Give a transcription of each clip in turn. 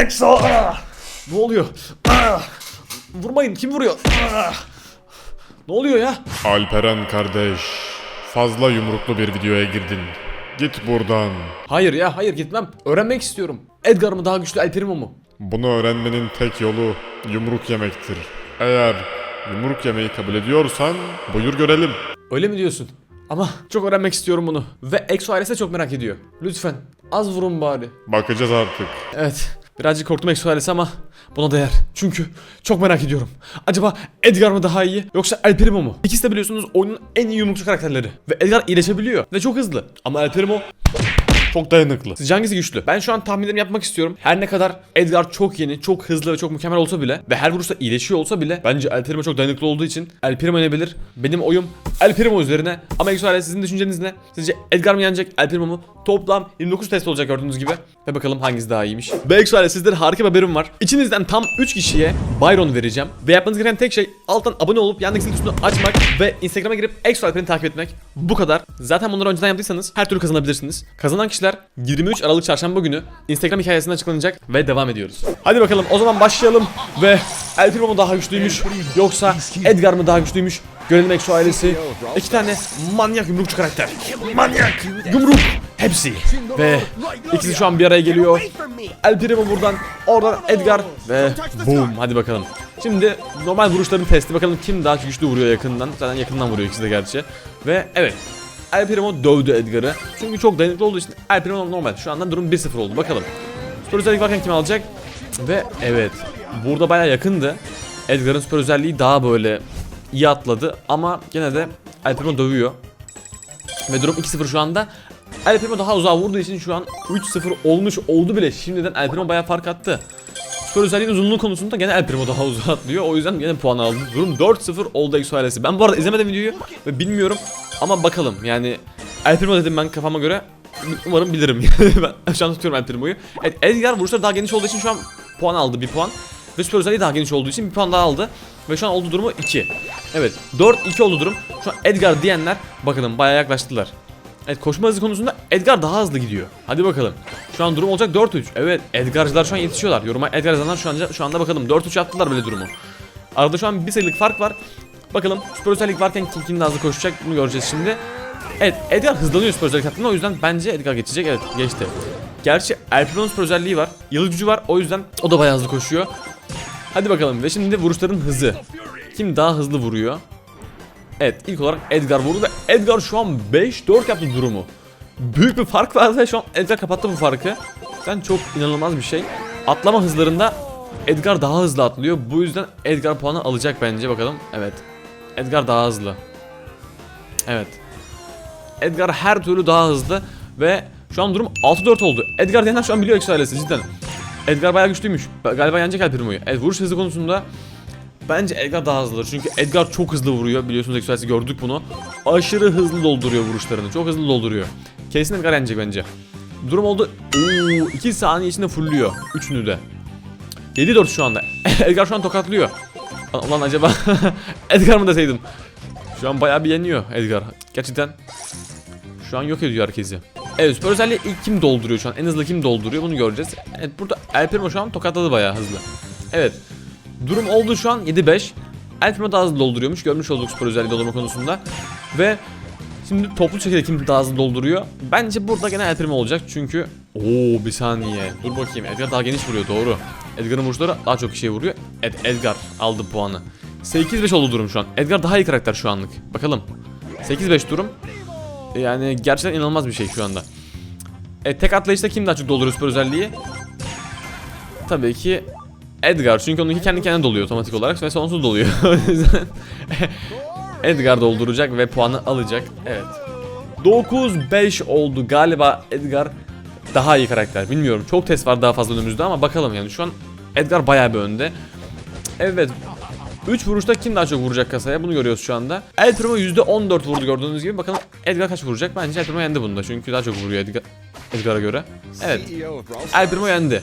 Exo! Ah! Ne oluyor? Ah! Vurmayın kim vuruyor? Ah! Ne oluyor ya? Alperen kardeş, fazla yumruklu bir videoya girdin. Git buradan. Hayır ya hayır gitmem. Öğrenmek istiyorum. Edgar mı daha güçlü El Primo mu? Bunu öğrenmenin tek yolu yumruk yemektir. Eğer yumruk yemeyi kabul ediyorsan buyur görelim. Öyle mi diyorsun? Ama çok öğrenmek istiyorum bunu. Ve Exo ailesi de çok merak ediyor. Lütfen az vurun bari. Bakacağız artık. Evet. Birazcık korktum Exo ailesi ama buna değer. Çünkü çok merak ediyorum. Acaba Edgar mı daha iyi yoksa El Primo mu? İkisi de biliyorsunuz oyunun en iyi yumrukçu karakterleri. Ve Edgar iyileşebiliyor ve çok hızlı. Ama El Primo çok dayanıklı. Sizce hangisi güçlü? Ben şu an tahminlerimi yapmak istiyorum. Her ne kadar Edgar çok yeni, çok hızlı ve çok mükemmel olsa bile ve her vuruşta iyileşiyor olsa bile bence El Primo çok dayanıklı olduğu için El Primo yenebilir. Benim oyum El Primo üzerine. Ama Exo sizin düşünceniz ne? Sizce Edgar mı yenecek, El Primo mu? Toplam 29 test olacak gördüğünüz gibi. Ve bakalım hangisi daha iyiymiş. Ve Exo sizlere harika bir haberim var. İçinizden tam 3 kişiye Byron vereceğim. Ve yapmanız gereken tek şey alttan abone olup yandaki zil açmak ve Instagram'a girip Exo Alper'i takip etmek. Bu kadar. Zaten bunları önceden yaptıysanız her türlü kazanabilirsiniz. Kazanan kişiler 23 Aralık Çarşamba günü Instagram hikayesinde açıklanacak ve devam ediyoruz. Hadi bakalım o zaman başlayalım ve El Primo mu daha güçlüymüş yoksa Edgar mı daha güçlüymüş? Görelim Exo ailesi. İki tane manyak yumrukçu karakter. Manyak yumruk hepsi. Ve ikisi şu an bir araya geliyor. El Primo buradan, oradan Edgar ve boom. Hadi bakalım. Şimdi normal vuruşların testi bakalım kim daha güçlü vuruyor yakından. Zaten yakından vuruyor ikisi de gerçi. Ve evet. El Primo dövdü Edgar'ı. Çünkü çok dayanıklı olduğu için El Primo normal. Şu andan durum 1-0 oldu. Bakalım. Süper özellik varken kim alacak? Ve evet. Burada baya yakındı. Edgar'ın süper özelliği daha böyle iyi atladı. Ama gene de El Primo dövüyor. Ve durum 2-0 şu anda. El Primo daha uzağa vurduğu için şu an 3-0 olmuş oldu bile. Şimdiden El Primo bayağı fark attı. Süper özelliğin uzunluğu konusunda gene El Primo daha uzağa atlıyor. O yüzden gene puan aldı. Durum 4-0 oldu Exo ailesi. Ben bu arada izlemedim videoyu ve bilmiyorum. Ama bakalım yani El Primo dedim ben kafama göre. Umarım bilirim. ben şu an tutuyorum El Primo'yu. Evet Edgar vuruşları daha geniş olduğu için şu an puan aldı bir puan. Ve süper özelliği daha geniş olduğu için bir puan daha aldı. Ve şu an olduğu durumu 2. Evet 4-2 oldu durum. Şu an Edgar diyenler bakalım bayağı yaklaştılar. Evet koşma hızı konusunda Edgar daha hızlı gidiyor. Hadi bakalım. Şu an durum olacak 4-3. Evet Edgarcılar şu an yetişiyorlar. Yoruma Edgar yazanlar şu anda şu anda bakalım 4-3 attılar böyle durumu. Arada şu an bir sayılık fark var. Bakalım süper özellik varken kim kim daha hızlı koşacak bunu göreceğiz şimdi. Evet Edgar hızlanıyor süper özellik hattında o yüzden bence Edgar geçecek. Evet geçti. Gerçi Alperon'un süper özelliği var. Yıldız gücü var o yüzden o da bayağı hızlı koşuyor. Hadi bakalım ve şimdi vuruşların hızı. Kim daha hızlı vuruyor? Evet ilk olarak Edgar vurdu ve Edgar şu an 5-4 yaptı durumu. Büyük bir fark var ve şu an Edgar kapattı bu farkı. Sen çok inanılmaz bir şey. Atlama hızlarında Edgar daha hızlı atlıyor. Bu yüzden Edgar puanı alacak bence bakalım. Evet. Edgar daha hızlı. Evet. Edgar her türlü daha hızlı ve şu an durum 6-4 oldu. Edgar diyenler şu an biliyor Exo cidden. Edgar bayağı güçlüymüş. Galiba yenecek El Primo'yu. Evet vuruş hızı konusunda Bence Edgar daha hızlıdır çünkü Edgar çok hızlı vuruyor biliyorsunuz Exoales'i gördük bunu. Aşırı hızlı dolduruyor vuruşlarını çok hızlı dolduruyor. Kesin Edgar yenecek bence. Durum oldu. Oo, 2 saniye içinde fullüyor. Üçünü de. 7-4 şu anda. Edgar şu an tokatlıyor. Lan, acaba Edgar mı deseydim? Şu an bayağı bir yeniyor Edgar. Gerçekten şu an yok ediyor herkesi. Evet süper özelliği ilk kim dolduruyor şu an? En hızlı kim dolduruyor bunu göreceğiz. Evet burada El Primo şu an tokatladı bayağı hızlı. Evet. Durum oldu şu an 7-5. El Primo daha hızlı dolduruyormuş. Görmüş olduk süper özelliği doldurma konusunda. Ve şimdi toplu şekilde kim daha hızlı dolduruyor? Bence burada gene El Primo olacak çünkü Oo bir saniye. Dur bakayım. Edgar daha geniş vuruyor doğru. Edgar'ın vuruşları daha çok kişiye vuruyor. Evet Edgar aldı puanı. 8-5 oldu durum şu an. Edgar daha iyi karakter şu anlık. Bakalım. 8-5 durum. Yani gerçekten inanılmaz bir şey şu anda. E, tek atlayışta kim daha çok dolduruyor süper özelliği? Tabii ki Edgar çünkü onunki kendi kendine doluyor otomatik olarak ve sonsuz doluyor. Edgar dolduracak ve puanı alacak. Evet. 9-5 oldu galiba Edgar daha iyi karakter. Bilmiyorum çok test var daha fazla önümüzde ama bakalım yani şu an Edgar bayağı bir önde. Evet 3 vuruşta kim daha çok vuracak kasaya bunu görüyoruz şu anda. El Primo %14 vurdu gördüğünüz gibi. Bakalım Edgar kaç vuracak? Bence El Primo yendi bunda çünkü daha çok vuruyor Edgar, Edgar'a göre. Evet. El Primo yendi.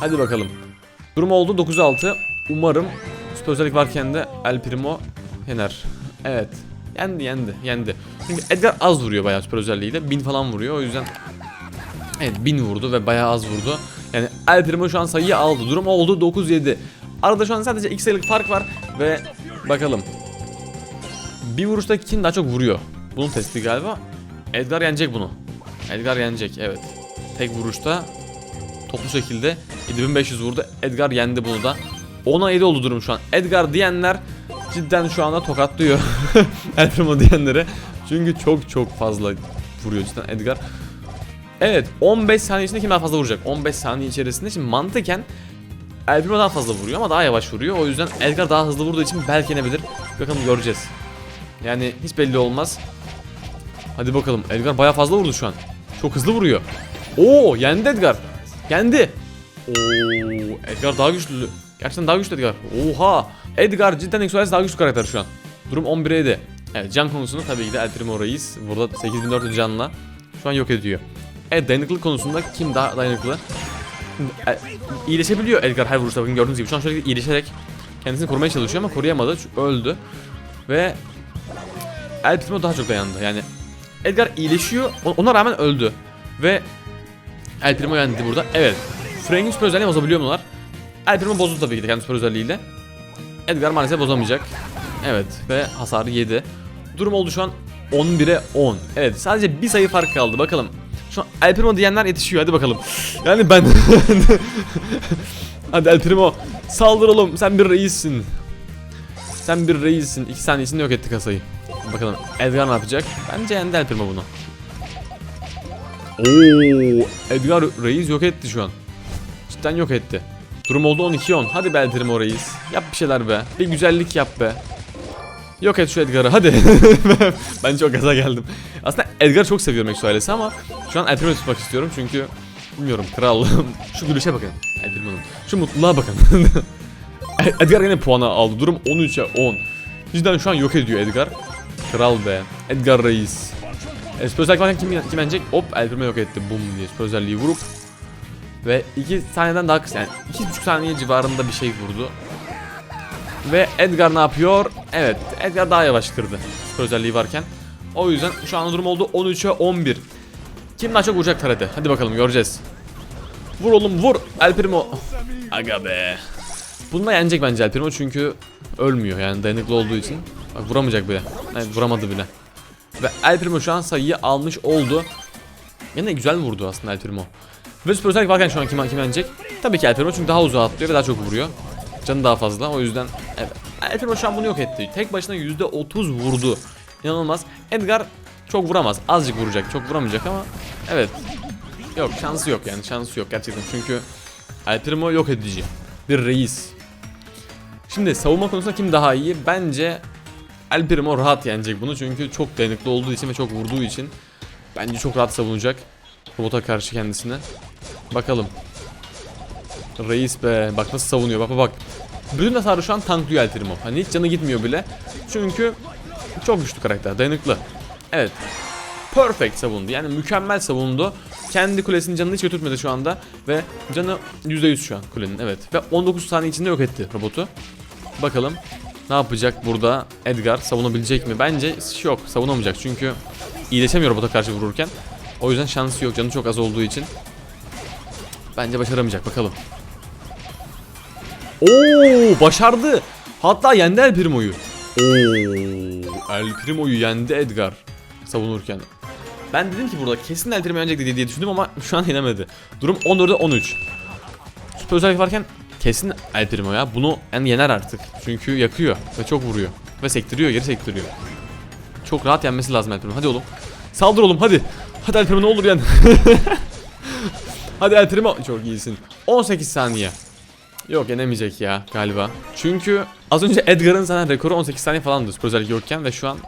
Hadi bakalım. Durum oldu 9-6. Umarım süper özellik varken de El Primo yener. Evet. Yendi yendi yendi. Çünkü Edgar az vuruyor bayağı süper özelliğiyle. 1000 falan vuruyor o yüzden Evet 1000 vurdu ve bayağı az vurdu. Yani El Primo şu an sayıyı aldı. Durum oldu 9-7. Arada şu an sadece 2 sayılık fark var ve bakalım. Bir vuruşta kim daha çok vuruyor? Bunun testi galiba. Edgar yenecek bunu. Edgar yenecek evet. Tek vuruşta toplu şekilde 7500 vurdu. Edgar yendi bunu da. 10'a 7 oldu durum şu an. Edgar diyenler cidden şu anda tokatlıyor. El Primo diyenlere. Çünkü çok çok fazla vuruyor cidden Edgar. Evet 15 saniye içinde kim daha fazla vuracak? 15 saniye içerisinde şimdi mantıken El Primo daha fazla vuruyor ama daha yavaş vuruyor. O yüzden Edgar daha hızlı vurduğu için belki yenebilir. Bakalım göreceğiz. Yani hiç belli olmaz. Hadi bakalım. Edgar bayağı fazla vurdu şu an. Çok hızlı vuruyor. Oo, yendi Edgar. Yendi. Oo, Edgar daha güçlü. Gerçekten daha güçlü Edgar. Oha. Edgar cidden Exoales daha güçlü karakter şu an. Durum 11'e 7. Evet can konusunda tabii ki de El Primo Reis. Burada 8400 canla şu an yok ediyor. Evet dayanıklılık konusunda kim daha dayanıklı? E, iyileşebiliyor Edgar her vuruşta bakın gördüğünüz gibi. Şu an şöyle iyileşerek kendisini korumaya çalışıyor ama koruyamadı. Öldü. Ve El Primo daha çok dayandı. Yani Edgar iyileşiyor. Ona rağmen öldü. Ve El Primo yendi burada. Evet. Frank'in süper özelliğini bozabiliyor bunlar. El Primo bozdu tabii ki de kendi süper özelliğiyle. Edgar maalesef bozamayacak. Evet ve hasarı yedi. Durum oldu şu an 11'e 10. Evet sadece bir sayı fark kaldı. Bakalım. Şu an El Primo diyenler yetişiyor. Hadi bakalım. Yani ben... Hadi El Primo saldıralım. Sen bir reissin. Sen bir reissin. 2 saniye içinde yok etti kasayı. Bakalım Edgar ne yapacak? Bence yendi El Primo bunu. Oo, Edgar reis yok etti şu an. Cidden yok etti. Durum oldu 12-10. Hadi be El Primo reis. Yap bir şeyler be. Bir güzellik yap be. Yok et şu Edgar'ı hadi. ben çok gaza geldim. Aslında Edgar'ı çok seviyorum Exo ailesi ama şu an Primo'yu tutmak istiyorum çünkü bilmiyorum kral. şu gülüşe bakın. Primo'nun. Şu mutluluğa bakın. Edgar yine puanı aldı. Durum 13'e 10. Cidden şu an yok ediyor Edgar. Kral be. Edgar Reis. E, süper özellik kim, kim yenecek? Hop El Primo yok etti. Bum diye süper özelliği vurup. Ve 2 saniyeden daha kısa yani 2,5 saniye civarında bir şey vurdu. Ve Edgar ne yapıyor? Evet Edgar daha yavaş kırdı. Özelliği varken. O yüzden şu an durum oldu 13'e 11. Kim daha çok vuracak Tarete? Hadi bakalım göreceğiz. Vur oğlum vur. El Primo. Aga be. Bununla yenecek bence El Primo çünkü ölmüyor yani dayanıklı olduğu için. Bak vuramayacak bile. Evet vuramadı bile. Ve El Primo şu an sayıyı almış oldu. Yine güzel vurdu aslında El Primo. Ve süper özellik varken şu an kim, kim yenecek? Tabii ki El Primo çünkü daha uzağa atlıyor ve daha çok vuruyor. Canı daha fazla o yüzden evet. El Primo şu an bunu yok etti. Tek başına %30 vurdu. İnanılmaz. Edgar çok vuramaz. Azıcık vuracak. Çok vuramayacak ama evet. Yok şansı yok yani şansı yok gerçekten çünkü El yok edici. Bir reis. Şimdi savunma konusunda kim daha iyi? Bence El Primo rahat yenecek bunu çünkü çok dayanıklı olduğu için ve çok vurduğu için bence çok rahat savunacak robota karşı kendisine. Bakalım. Reis be bak nasıl savunuyor bak bak. Bütün hasarı şu an tanklıyor El Primo. Hani hiç canı gitmiyor bile. Çünkü çok güçlü karakter dayanıklı. Evet. Perfect savundu yani mükemmel savundu. Kendi kulesinin canını hiç götürmedi şu anda. Ve canı %100 şu an kulenin evet. Ve 19 saniye içinde yok etti robotu. Bakalım ne yapacak burada Edgar savunabilecek mi? Bence yok savunamayacak çünkü iyileşemiyor robota karşı vururken. O yüzden şansı yok canı çok az olduğu için. Bence başaramayacak bakalım. Oo başardı. Hatta yendi El Primo'yu. Oo El Primo'yu yendi Edgar savunurken. Ben dedim ki burada kesin El Primo yenecek diye, düşündüm ama şu an yenemedi. Durum 14'e 13. Süper özellik varken kesin El Primo ya. Bunu yani yener artık. Çünkü yakıyor ve çok vuruyor. Ve sektiriyor geri sektiriyor. Çok rahat yenmesi lazım El Primo. Hadi oğlum. Saldır oğlum hadi. Hadi El Primo ne olur yen. hadi El Primo. Çok iyisin. 18 saniye. Yok yenemeyecek ya galiba. Çünkü az önce Edgar'ın zaten rekoru 18 saniye falandı süper özellik yokken ve şu an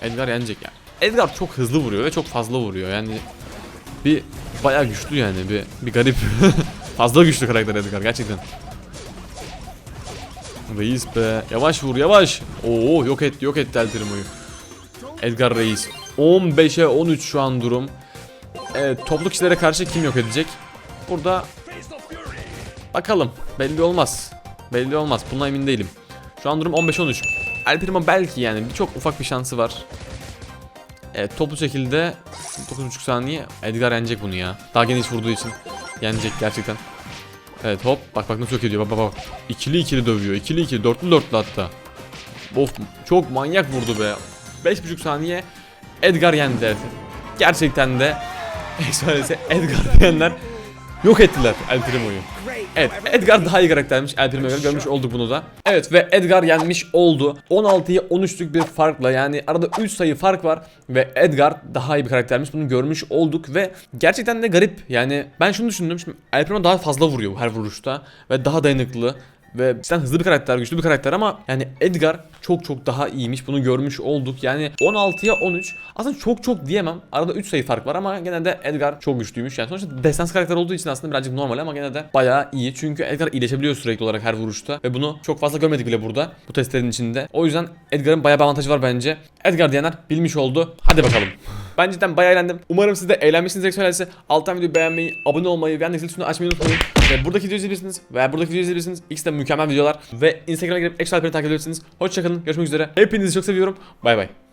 Edgar yenecek ya. Edgar çok hızlı vuruyor ve çok fazla vuruyor yani bir bayağı güçlü yani bir bir garip. fazla güçlü karakter Edgar gerçekten. Reis be yavaş vur yavaş. Oo yok etti yok etti El Primo'yu. Edgar Reis 15'e 13 şu an durum. Evet toplu kişilere karşı kim yok edecek? Burada Bakalım. Belli olmaz. Belli olmaz. Buna emin değilim. Şu an durum 15-13. El Primo belki yani çok ufak bir şansı var. Evet toplu şekilde 9.5 saniye Edgar yenecek bunu ya. Daha geniş vurduğu için yenecek gerçekten. Evet hop bak bak nasıl yok ediyor bak bak bak. İkili ikili dövüyor. İkili ikili dörtlü dörtlü hatta. Of çok manyak vurdu be. 5,5 saniye Edgar yendi evet. Gerçekten de Exoales'e Edgar diyenler yok ettiler El Primo'yu. Evet Edgar daha iyi karaktermiş El Primo'ya göre görmüş olduk bunu da. Evet ve Edgar yenmiş oldu. 16'ya 13'lük bir farkla yani arada 3 sayı fark var ve Edgar daha iyi bir karaktermiş bunu görmüş olduk ve gerçekten de garip. Yani ben şunu düşündüm şimdi El Primo daha fazla vuruyor her vuruşta ve daha dayanıklı. Ve sen hızlı bir karakter, güçlü bir karakter ama yani Edgar çok çok daha iyiymiş. Bunu görmüş olduk. Yani 16'ya 13. Aslında çok çok diyemem. Arada 3 sayı fark var ama gene de Edgar çok güçlüymüş. Yani sonuçta destans karakter olduğu için aslında birazcık normal ama gene de bayağı iyi. Çünkü Edgar iyileşebiliyor sürekli olarak her vuruşta. Ve bunu çok fazla görmedik bile burada. Bu testlerin içinde. O yüzden Edgar'ın bayağı bir avantajı var bence. Edgar diyenler bilmiş oldu. Hadi bakalım. Ben cidden bayağı eğlendim. Umarım siz de eğlenmişsinizdir söylerse alttan videoyu beğenmeyi, abone olmayı ve yan açmayı unutmayın. Ve buradaki videoyu izleyebilirsiniz ve buradaki videoyu izleyebilirsiniz. İkisi de mükemmel videolar ve Instagram'a girip Alper'i takip edebilirsiniz. Hoşçakalın. Görüşmek üzere. Hepinizi çok seviyorum. Bay bay.